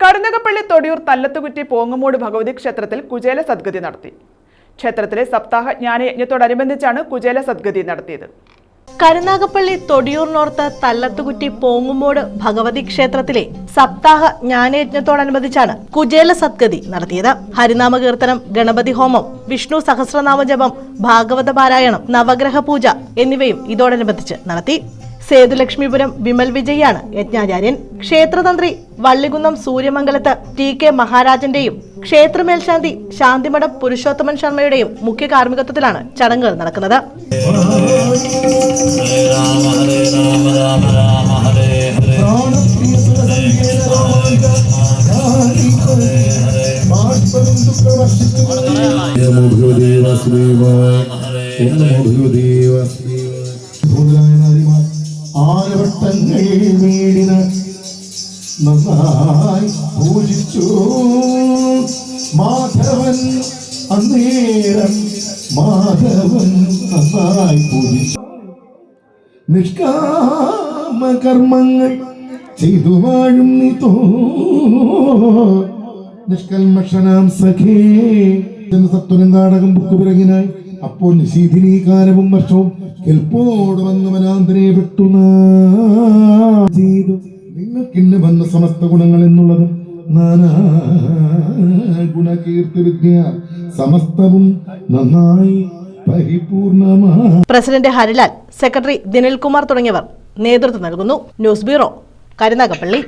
കരുനകപ്പള്ളി തൊടിയൂർ തല്ലത്തുകുറ്റി പോങ്ങമൂട് ഭഗവതി ക്ഷേത്രത്തിൽ കുചേല സദ്ഗതി നടത്തി. ക്ഷേത്രത്തിലെ സപ്താഹ ജ്ഞാനയജ്ഞത്തോടനുബന്ധിച്ചാണ് കുചേല സദ്ഗതി നടത്തിയത്. കരുനാഗപ്പള്ളി തൊടിയൂർ നോർത്ത് തല്ലത്തുകുറ്റി പോങ്ങുമോട് ഭഗവതി ക്ഷേത്രത്തിലെ സപ്താഹ ജ്ഞാനയജ്ഞത്തോടനുബന്ധിച്ചാണ് കുചേല സദ്ഗതി നടത്തിയത്. ഹരിനാമ കീർത്തനം ഗണപതി ഹോമം വിഷ്ണു സഹസ്രനാമ ജപം ഭാഗവത പാരായണം നവഗ്രഹ പൂജ എന്നിവയും ഇതോടനുബന്ധിച്ച് നടത്തി. സേതുലക്ഷ്മിപുരം വിമൽ വിജയാണ് യജ്ഞാചാര്യൻ. ക്ഷേത്രതന്ത്രി വള്ളികുന്നം സൂര്യമംഗലത്ത് ടി കെ മഹാരാജന്റെയും ക്ഷേത്രമേൽശാന്തി ശാന്തിമഠം പുരുഷോത്തമൻ ശർമ്മയുടെയും മുഖ്യ കാർമ്മികത്വത്തിലാണ് ചടങ്ങുകൾ നടക്കുന്നത്. ആരവട്ടങ്ങൾ വീടിന നന്നായി പൂജിച്ചു. മാധവൻ അന്നേരം മാധവൻ നന്നായി പൂജിച്ചു. നിഷ്കാമ കർമ്മങ്ങൾ ചെയ്തു വാഴും നീ തോ. നിഷ്കൽമഷനാം സഖേ. ജനസത്വനം സത്വനം നാടകം ബുക്കുപിറകിനായി അപ്പോൾ നിശീധിനീകാരവും വർഷവും കെൽപ്പോട് വന്ന് വനാന്തരെ വിട്ടു ചെയ്തു. നിങ്ങൾക്കിന്ന് വന്ന സമസ്ത ഗുണങ്ങൾ എന്നുള്ളത് നാനാ ഗുണകീർത്തി വിദ്യ സമസ്തവും നന്നായി പ്രസിഡന്റ് ഹരിലാൽ സെക്രട്ടറി ദിനിൽകുമാർ തുടങ്ങിയവർ നേതൃത്വം നൽകുന്നു. News bureau Karunagappally.